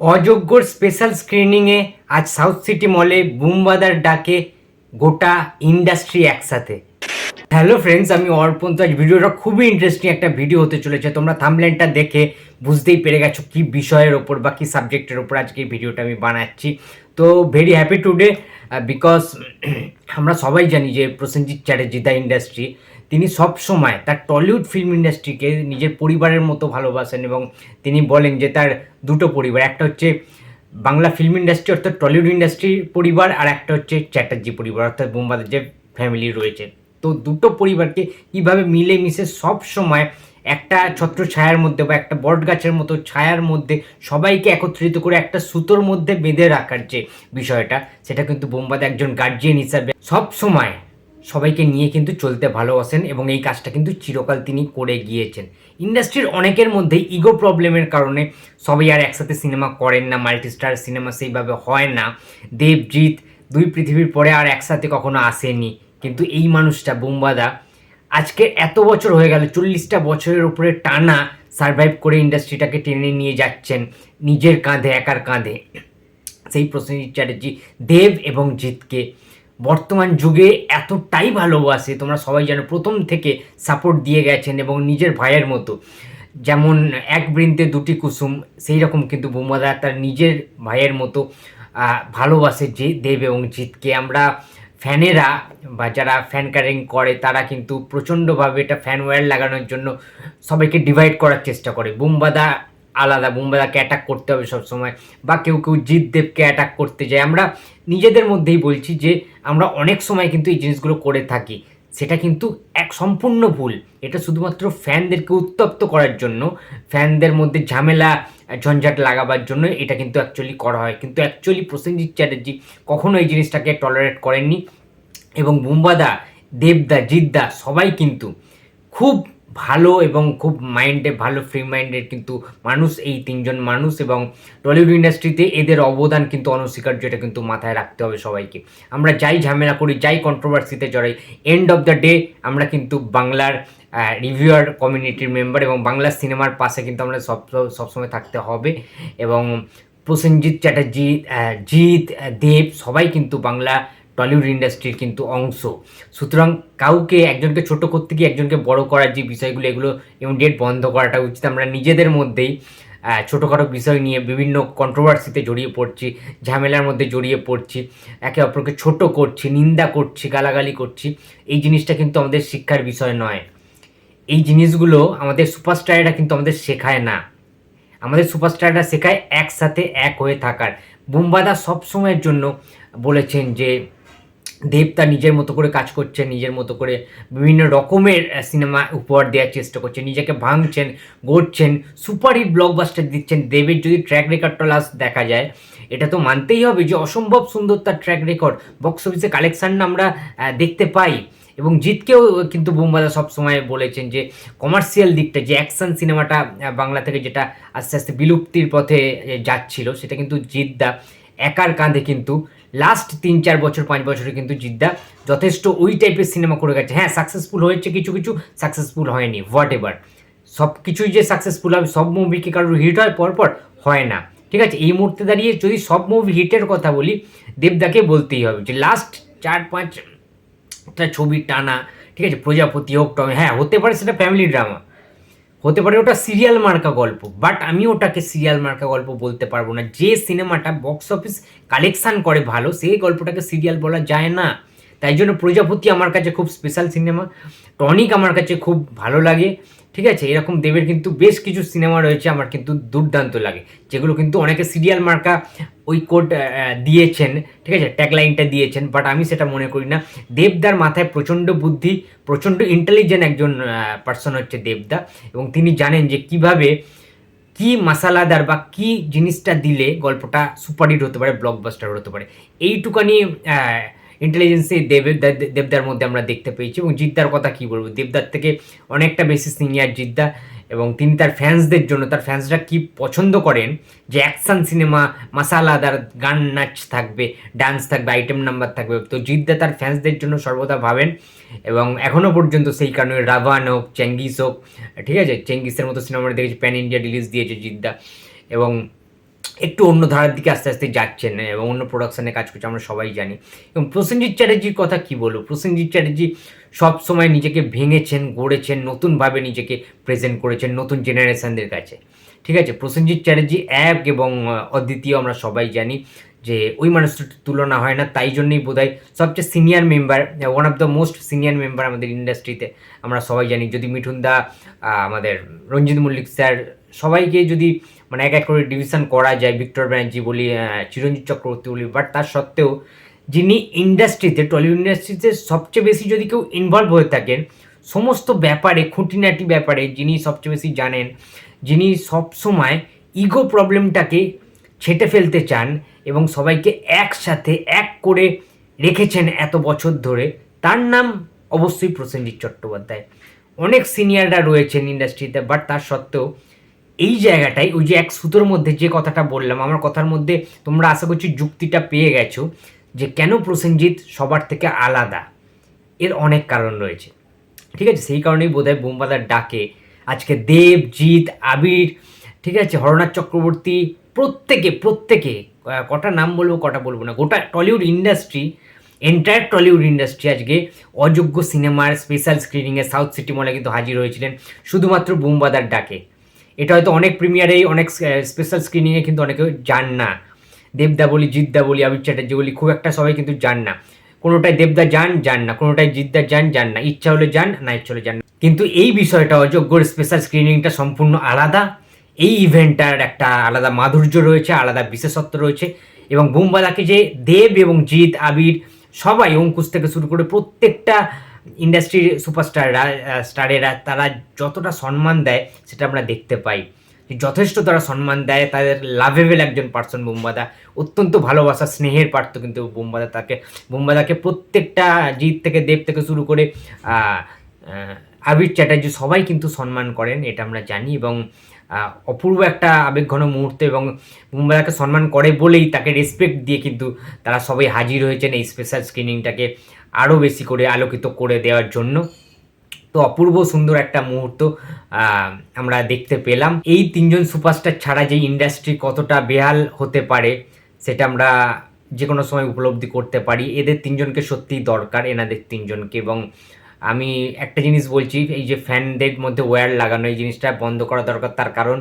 অযোগ্যর special স্ক্রিনিংয়ে আজ south city মলে বুমবাদার ডাকে গোটা ইন্ডাস্ট্রি একসাথে। হ্যালো ফ্রেন্ডস আমি অর্পণ। তো আজ ভিডিওটা খুবই ইন্টারেস্টিং একটা ভিডিও হতে চলেছে। তোমরা থামলেনটা দেখে বুঝতেই পেরে গেছো কি বিষয়ের ওপর বা কী সাবজেক্টের ওপর আজকে ভিডিওটা আমি বানাচ্ছি। তো ভেরি হ্যাপি টুডে বিকজ আমরা সবাই জানি যে প্রসেনজিৎ চ্যাটার্জি দ্য ইন্ডাস্ট্রি তিনি সব সময় তার টলিউড ফিল্ম ইন্ডাস্ট্রিকে নিজের পরিবারের মতো ভালোবাসেন এবং তিনি বলেন যে তার দুটো পরিবার, একটা হচ্ছে বাংলা ফিল্ম ইন্ডাস্ট্রি অর্থাৎ টলিউড ইন্ডাস্ট্রির পরিবার আর একটা হচ্ছে চ্যাটার্জি পরিবার অর্থাৎ বোম্বাদের যে ফ্যামিলি রয়েছে। তো দুটো পরিবারকে কীভাবে মিলে মিশে সব সময় একটা ছত্র ছায়ার মধ্যে বা একটা বট গাছের মতো ছায়ার মধ্যে সবাইকে একত্রিত করে একটা সুতোর মধ্যে বেঁধে রাখার যে বিষয়টা, সেটা কিন্তু বোম্বাদে একজন গার্জিয়ান হিসাবে সব সময় সবাইকে নিয়ে কিন্তু চলতে ভালোবাসেন এবং এই কাজটা কিন্তু চিরকাল তিনি করে গিয়েছেন। ইন্ডাস্ট্রির অনেকের মধ্যেই ইগো প্রবলেমের কারণে সবাই আর একসাথে সিনেমা করেন না, মাল্টিস্টার সিনেমা সেইভাবে হয় না। দেবজিৎ, দুই পৃথিবীর পরে আর একসাথে কখনো আসেনি। কিন্তু এই মানুষটা, বোম্বাদা, আজকে এত বছর হয়ে গেল, চল্লিশটা বছরের উপরে টানা সারভাইভ করে ইন্ডাস্ট্রিটাকে টেনে নিয়ে যাচ্ছেন, নিজের কাঁধে, একার কাঁধে। সেই প্রসেনজিৎ চ্যাটার্জি, দেব এবং জিৎকে। বর্তমান যুগে এতটাই ভালোবাসে, তোমরা সবাই জানো প্রথম থেকে সাপোর্ট দিয়ে গেছেন এবং নিজের ভাইয়ের মতো। যেমন এক বৃন্তে দুটি কুসুম, সেই রকম কিন্তু বোমাদা তার নিজের ভাইয়ের মতো ভালোবাসে যে দেব এবং জিৎকে আমরা ফ্যানেরা বা যারা ফ্যান ক্যারিং করে, তারা কিন্তু প্রচণ্ডভাবে এটা ফ্যান ওয়্যার লাগানোর জন্য সবাইকে ডিভাইড করার চেষ্টা করে। বুমবাদা আলাদা বুমবাদাকে অ্যাটাক করতে হবে সবসময়, বা কেউ কেউ জিৎ দেবকে অ্যাটাক করতে যায়। আমরা নিজেদের মধ্যেই বলছি যে আমরা অনেক সময় কিন্তু এই জিনিসগুলো করে থাকি। সেটা কিন্তু এক সম্পূর্ণ ভুল। এটা শুধুমাত্র ফ্যানদেরকে উত্তপ্ত করার জন্য, ফ্যানদের মধ্যে ঝামেলা, ঝঞ্ঝাট লাগাবার জন্য এটা কিন্তু অ্যাকচুয়ালি করা হয়। কিন্তু অ্যাকচুয়ালি প্রসেনজিৎ চ্যাটার্জি কখনো এই জিনিসটাকে টলারেট করেননি এবং বুম্বাদা, দেবদা, জিদ্দা সবাই কিন্তু খুব ভালো এবং খুব মাইন্ডে, ভালো ফ্রি মাইন্ডের কিন্তু মানুষ, এই তিনজন মানুষ এবং টলিউড ইন্ডাস্ট্রিতে এদের অবদান কিন্তু অনস্বীকার্য, এটা কিন্তু মাথায় রাখতে হবে সবাইকে। আমরা যাই ঝামেলা করি, যাই কন্ট্রোভার্সিতে জড়াই এন্ড অফ দ্য ডে আমরা কিন্তু বাংলার রিভিউয়ার কমিউনিটির মেম্বার এবং বাংলা সিনেমার পাশে কিন্তু আমরা সব, সবসময় থাকতে হবে এবং প্রসেনজিৎ চ্যাটার্জি জিৎ, দেব সবাই কিন্তু বাংলা টলিউড ইন্ডাস্ট্রির কিন্তু অংশ। সুতরাং কাউকে একজনকে ছোট করতে গিয়ে একজনকে বড় করার যে বিষয়গুলো, এগুলো ইমিডিয়েট বন্ধ করাটা উচিত। আমরা নিজেদের মধ্যেই ছোটোখাটো বিষয় নিয়ে বিভিন্ন কন্ট্রোভার্সিতে জড়িয়ে পড়ছি, ঝামেলার মধ্যে জড়িয়ে পড়ছি, একে অপরকে ছোট করছি, নিন্দা করছি, গালাগালি করছি। এই জিনিসটা কিন্তু আমাদের শিক্ষার বিষয় নয়। এই জিনিসগুলো আমাদের সুপারস্টারেরা কিন্তু আমাদের শেখায় না। আমাদের সুপারস্টাররা শেখায় একসাথে এক হয়ে থাকার। বুম্বাদা সব সময়ের জন্য বলেছেন যে দেব তার নিজের মতো করে কাজ করছেন, নিজের মতো করে বিভিন্ন রকমের সিনেমা উপহার দেওয়ার চেষ্টা করছেন, নিজেকে ভাঙছেন, গড়ছেন সুপারহিট ব্লকবাস্টার দিচ্ছেন। দেবের যদি ট্র্যাক রেকর্ডটা লাস্ট দেখা যায়, এটা তো মানতেই হবে যে অসম্ভব সুন্দর তার ট্র্যাক রেকর্ড বক্স অফিসে কালেকশান আমরা দেখতে পাই। এবং জিতকেও কিন্তু বুমবাদা সবসময় বলেছেন যে কমার্শিয়াল দিকটা, যে অ্যাকশন সিনেমাটা বাংলা থেকে যেটা আস্তে আস্তে বিলুপ্তির পথে যাচ্ছিল, সেটা কিন্তু জিদ্দা একার কাঁধে কিন্তু লাস্ট তিন, চার বছর, পাঁচ বছরে কিন্তু জিদ্দা যথেষ্ট ওই টাইপের সিনেমা করে গেছে। হ্যাঁ সাকসেসফুল হয়েছে কিছু কিছু সাকসেসফুল হয়নি হোয়াট এভার সব কিছুই যে সাকসেসফুল হবে, সব মুভি কি কারোর হিট হয়? পরপর হয় না। ঠিক আছে, এই মুহূর্তে দাঁড়িয়ে যদি সব মুভি হিটের কথা বলি, দেবদাকে বলতেই হবে যে লাস্ট চার, পাঁচ একটা ছবি টানা, ঠিক আছে, প্রজাপতি হোক, টম হ্যাঁ হতে পারে সেটা ফ্যামিলি ড্রামা হতে পারে ওটা সিরিয়াল মার্কা গল্প বাট আমি ওটাকে সিরিয়াল মার্কা গল্প বলতে পারব না। যে সিনেমাটা বক্স অফিস কালেকশান করে ভালো, সেই গল্পটাকে সিরিয়াল বলা যায় না। তাই জন্য প্রজাপতি আমার কাছে খুব স্পেশাল সিনেমা টনিক আমার কাছে খুব ভালো লাগে। ঠিক আছে? এরকম দেবের কিন্তু বেশ কিছু সিনেমা রয়েছে, আমার কিন্তু দুর্দান্ত লাগে। যেগুলো কিন্তু অনেকে সিরিয়াল মার্কা ওই কোড দিয়েছেন, ঠিক আছে? ট্যাগলাইনটা দিয়েছেন বাট আমি সেটা মনে করি না। দেবদার মাথায় প্রচণ্ড বুদ্ধি, প্রচণ্ড ইন্টেলিজেন্ট একজন পার্সন হচ্ছে দেবদা। এবং তিনি জানেন যে কীভাবে কি মশালাদার বা কি জিনিসটা দিলে গল্পটা সুপারহিট হতে পারে ব্লকবাস্টার হতে পারে। এইটুকানি ইন্টেলিজেন্সে দেবের দেবদার মধ্যে আমরা দেখতে পেয়েছি এবং জিদ্দার কথা কি বলব? দেবদার থেকে অনেকটা বেশি সিনিয়র জিদ্দা এবং তিনি তার ফ্যান্সদের জন্য, তার ফ্যান্সরা কি পছন্দ করেন? যে অ্যাকশন সিনেমা মাসালাদার গান, নাচ থাকবে ডান্স থাকবে আইটেম নাম্বার থাকবে। তো জিদ্দা তার ফ্যান্সদের জন্য সর্বদা ভাবেন এবং এখনও পর্যন্ত সেই কারণে রাভান হোক, চেঙ্গিস হোক, ঠিক আছে? চেঙ্গিসের মতো সিনেমা দেখেছি প্যান ইন্ডিয়া রিলিজ দিয়েছে জিদ্দা এবং একটু অন্য ধারার দিকে আস্তে আস্তে যাচ্ছেন, এবং অন্য প্রোডাকশনে কাজ করছে, আমরা সবাই জানি। এবং প্রসেনজিৎ চ্যাটার্জির কথা কি বলব? প্রসেনজিৎ চ্যাটার্জি সব সময় নিজেকে ভেঙেছেন, গড়েছেন, নতুনভাবে নিজেকে প্রেজেন্ট করেছেন নতুন জেনারেশানদের কাছে। ঠিক আছে? প্রসেনজিৎ চ্যাটার্জি এক এবং অদ্বিতীয় আমরা সবাই জানি যে ওই মানুষটার তুলনা হয় না, তাই জন্যই বোধ হয় সবচেয়ে senior member one of the most senior member আমাদের ইন্ডাস্ট্রিতে আমরা সবাই জানি। যদি মিঠুন দা আমাদের রঞ্জিত মল্লিক স্যার সবাইকে যদি মানে এক এক করে ডিভিশন করা যায়, ভিক্টর ব্যানার্জি বলি চিরঞ্জিত চক্রবর্তী বলি বাট তার সত্ত্বেও যিনি ইন্ডাস্ট্রিতে টলিউড ইন্ডাস্ট্রিতে সবচেয়ে বেশি যদি কেউ ইনভলভ হয়ে থাকেন, সমস্ত ব্যাপারে, খুঁটিনাটি ব্যাপারে যিনি সবচেয়ে বেশি জানেন, যিনি সবসময় ইগো প্রবলেমটাকে ছেটে ফেলতে চান এবং সবাইকে একসাথে এক করে রেখেছেন এত বছর ধরে, তার নাম অবশ্যই প্রসেনজিৎ চট্টোপাধ্যায়। অনেক সিনিয়ররা রয়েছেন ইন্ডাস্ট্রিতে বাট তার সত্ত্বেও এই জায়গাটায় ওই যে এক সুতোর মধ্যে যে কথাটা বললাম, আমার কথার মধ্যে তোমরা আশা করছি যুক্তিটা পেয়ে গেছো যে কেন প্রসেনজিৎ সবার থেকে আলাদা। এর অনেক কারণ রয়েছে। ঠিক আছে? সেই কারণেই বোধহয় বোমবাদার ডাকে আজকে দেব, জিৎ, আবির, ঠিক আছে? হরনাথ চক্রবর্তী, প্রত্যেকে প্রত্যেকে কটা নাম বলব, কটা বলব না, গোটা Tollywood industry entire Tollywood industry আজকে অযোগ্য সিনেমার স্পেশাল স্ক্রিনিংয়ে সাউথ সিটি মলে কিন্তু হাজির হয়েছিলেন, শুধুমাত্র বোমবাদার ডাকে। এটা হয়তো অনেক প্রিমিয়ারেই অনেক স্পেশাল স্ক্রিনিংয়ে কিন্তু অনেকে যান না। দেবদা বলি, জিদ্দা বলি আবির চ্যাটার্জি বলি, খুব একটা সবাই কিন্তু যান না। কোনোটায় দেবদা যান যান না। কোনোটায় জিদ্দা যান যান না। ইচ্ছা হলে যান, না ইচ্ছা হলে যান না। কিন্তু এই বিষয়টা অযোগ্যর স্পেশাল স্ক্রিনিংটা সম্পূর্ণ আলাদা। এই ইভেন্টটার একটা আলাদা মাধুর্য রয়েছে, আলাদা বিশেষত্ব রয়েছে। এবং বোমবালাকে যে দেব এবং জিৎ, আবির সবাই অঙ্কুশ থেকে শুরু করে প্রত্যেকটা ইন্ডাস্ট্রির সুপারস্টাররা স্টারেরা তারা যতটা সম্মান দেয়, সেটা আমরা দেখতে পাই। যথেষ্ট তারা সম্মান দেয়, তাদের লাভেবেল একজন পার্সন বোমবাদা। অত্যন্ত ভালোবাসা, স্নেহের পার্থ কিন্তু বোমবাদা তাকে। বোমবাদাকে প্রত্যেকটা জিৎ থেকে দেব থেকে শুরু করে আবির চ্যাটার্জি সবাই কিন্তু সম্মান করেন, এটা আমরা জানি এবং অপূর্ব একটা আবেগঘন মুহূর্ত এবং মুম্বাইকে সম্মান করে বলেই তাকে রেসপেক্ট দিয়ে কিন্তু তারা সবাই হাজির হয়েছেন এই স্পেশাল স্ক্রিনিংটাকে আরও বেশি করে আলোকিত করে দেওয়ার জন্য। তো অপূর্ব সুন্দর একটা মুহূর্ত আমরা দেখতে পেলাম। এই তিনজন সুপারস্টার ছাড়া যে ইন্ডাস্ট্রি কতটা বেহাল হতে পারে, সেটা আমরা যে কোনো সময় উপলব্ধি করতে পারি। এদের তিনজনকে সত্যিই দরকার, এনাদের তিনজনকে। এবং আমি একটা জিনিস বলছি, এই যে ফ্যানদের মধ্যে ওয়্যার লাগানো, এই জিনিসটা বন্ধ করা দরকার। তার কারণ,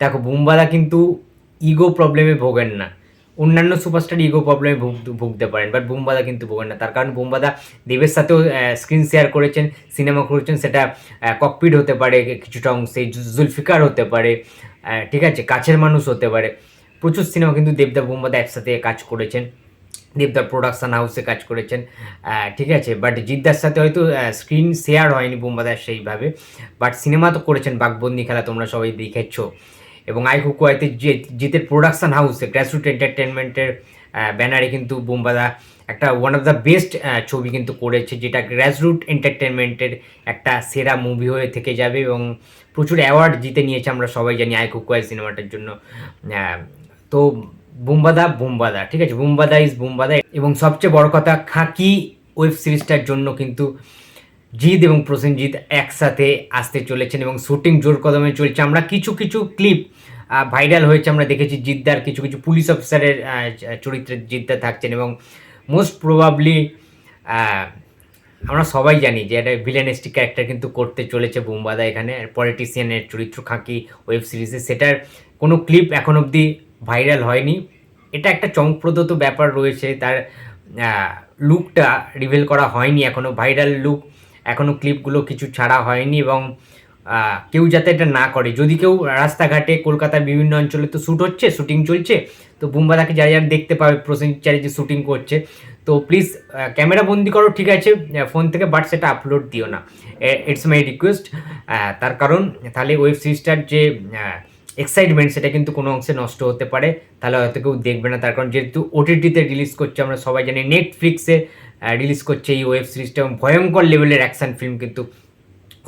দেখো বুম্বাদা কিন্তু ইগো প্রবলেমে ভোগেন না। অন্যান্য সুপারস্টার ইগো প্রবলেমে ভুগতে পারেন বাট বুম্বাদা কিন্তু ভোগেন না। তার কারণ বুম্বাদা দেবের সাথেও স্ক্রিন শেয়ার করেছেন সিনেমা করেছেন, সেটা ককপিট হতে পারে, কিছুটা অংশে জুলফিকার হতে পারে ঠিক আছে, কাছের মানুষ হতে পারে। প্রচুর সিনেমা কিন্তু দেবদা বুম্বাদা একসাথে কাজ করেছেন দেবদার প্রোডাকশন হাউসে কাজ করেছেন ঠিক আছে বাট জিদ্দার সাথে হয়তো স্ক্রিন শেয়ার হয়নি বোম্বাদার সেইভাবে বাট সিনেমা তো করেছেন, বাঘবন্দি খেলা তোমরা সবাই দেখেছ। এবং আই হুকু আইতে যে জিতের প্রোডাকশন হাউসে গ্রাসরুট এন্টারটেনমেন্টের ব্যানারে কিন্তু বোম্বাদা একটা ওয়ান অফ দ্য বেস্ট ছবি কিন্তু করেছে, যেটা গ্রাসরুট এন্টারটেনমেন্টের একটা সেরা মুভি হয়ে থেকে যাবে এবং প্রচুর অ্যাওয়ার্ড জিতে নিয়েছে আমরা সবাই জানি আই কুকুয়াই সিনেমাটার জন্য। তো বুম্বাদা বুম্বাদা, ঠিক আছে? বুম্বাদা ইজ বুম্বাদা। এবং সবচেয়ে বড় কথা, খাকি ওয়েব সিরিজটার জন্য কিন্তু জিৎ এবং প্রসেনজিৎ একসাথে আসতে চলেছেন এবং শুটিং জোর কদমে চলছে। আমরা কিছু কিছু ক্লিপ ভাইরাল হয়েছে। আমরা দেখেছি জিদ্দার কিছু কিছু পুলিশ অফিসারের চরিত্রে জিদ্দা থাকছেন এবং মোস্ট প্রবাবলি আমরা সবাই জানি যে একটা ভিলেনিস্টিক ক্যারেক্টার কিন্তু করতে চলেছে বোম্বাদা এখানে। পলিটিশিয়ানের চরিত্র খাঁকি ওয়েব সিরিজে সেটার কোনো ক্লিপ এখন অবধি ভাইরাল হয়নি। এটা একটা চমকপ্রদ ব্যাপার রয়েছে। তার লুকটা রিভিল করা হয়নি এখনও ভাইরাল লুক এখনও ক্লিপগুলো কিছু ছাড়া হয়নি এবং কেউ যাতে এটা না করে। যদি কেউ রাস্তাঘাটে কলকাতার বিভিন্ন অঞ্চলে তো শ্যুট হচ্ছে শ্যুটিং চলছে, তো বুম্বাদাকে যারা যারা দেখতে পাবে প্রসেনচারে যে শ্যুটিং করছে, তো প্লিজ ক্যামেরা বন্দি করো, ঠিক আছে? ফোন থেকে বাট সেটা আপলোড দিও না। ইটস মাই রিকোয়েস্ট তার কারণ, তাহলে ওয়েব সিরিজটার যে এক্সাইটমেন্ট সেটা কিন্তু কোনো অংশে নষ্ট হতে পারে। তাহলে হয়তো কেউ দেখবে না, তার কারণ যেহেতু ওটিটিতে রিলিজ করছে, আমরা সবাই জানি নেটফ্লিক্সে রিলিজ করছে এই ওয়েব সিরিজটা এবং ভয়ঙ্কর লেভেলের অ্যাকশন ফিল্ম কিন্তু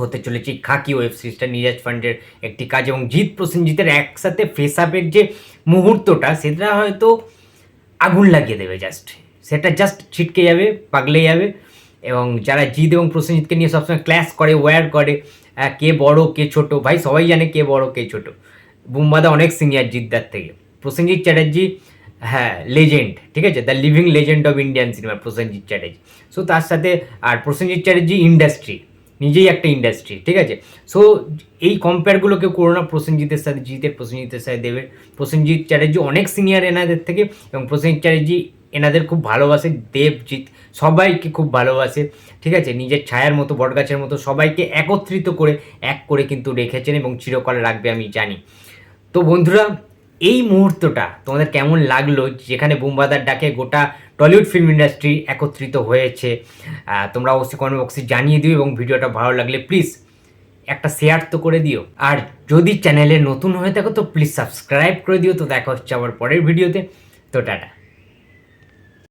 হতে চলেছে। খাকি ওয়েব সিরিজটা নিরাজ ফান্ডের একটি কাজ, এবং জিৎ প্রসেনজিতের একসাথে ফেস আপের যে মুহূর্তটা, সেটা হয়তো আগুন লাগিয়ে দেবে জাস্ট সেটা জাস্ট ছিটকে যাবে, পাগলে যাবে, এবং যারা জিৎ এবং প্রসেনজিৎকে নিয়ে সবসময় ক্লাস করে ওয়্যার করে কে বড়, কে ছোট, ভাই সবাই জানে কে বড়, কে ছোট। বুম্বাদা অনেক সিনিয়র জিদ্দার থেকে। প্রসেনজিৎ চ্যাটার্জি হ্যাঁ লেজেন্ড ঠিক আছে? The living legend of Indian cinema Prosenjit Chatterjee. So তার সাথে, আর প্রসেনজিৎ চ্যাটার্জি ইন্ডাস্ট্রি নিজেই একটা ইন্ডাস্ট্রি ঠিক আছে? সো এই কম্পেয়ারগুলোকে করো না, প্রসেনজিতের সাথে জিতের প্রসেনজিতের সাথে দেবের প্রসেনজিৎ চ্যাটার্জি অনেক সিনিয়র এনাদের থেকে, এবং প্রসেনজিৎ চ্যাটার্জি এনাদের খুব ভালোবাসে, দেবজিৎ সবাইকে খুব ভালোবাসে, ঠিক আছে? নিজের ছায়ার মতো, বটগাছের মতো সবাইকে একত্রিত করে, এক করে কিন্তু রেখেছেন এবং চিরকাল রাখবে, আমি জানি। তো বন্ধুরা, এই মুহূর্তটা তোমাদের কেমন লাগল? যেখানে বুম্বাদার ডাকে গোটা টলিউড ফিল্ম ইন্ডাস্ট্রি একত্রিত হয়েছে তোমরা অবশ্যই কমেন্ট বক্সে জানিয়ে দিও এবং ভিডিওটা ভালো লাগলে প্লিজ একটা শেয়ার তো করে দিও। আর যদি চ্যানেলে নতুন হয়ে থাকো, তো প্লিজ সাবস্ক্রাইব করে দিও। তো দেখা হচ্ছে আবার পরের ভিডিওতে তো টাটা।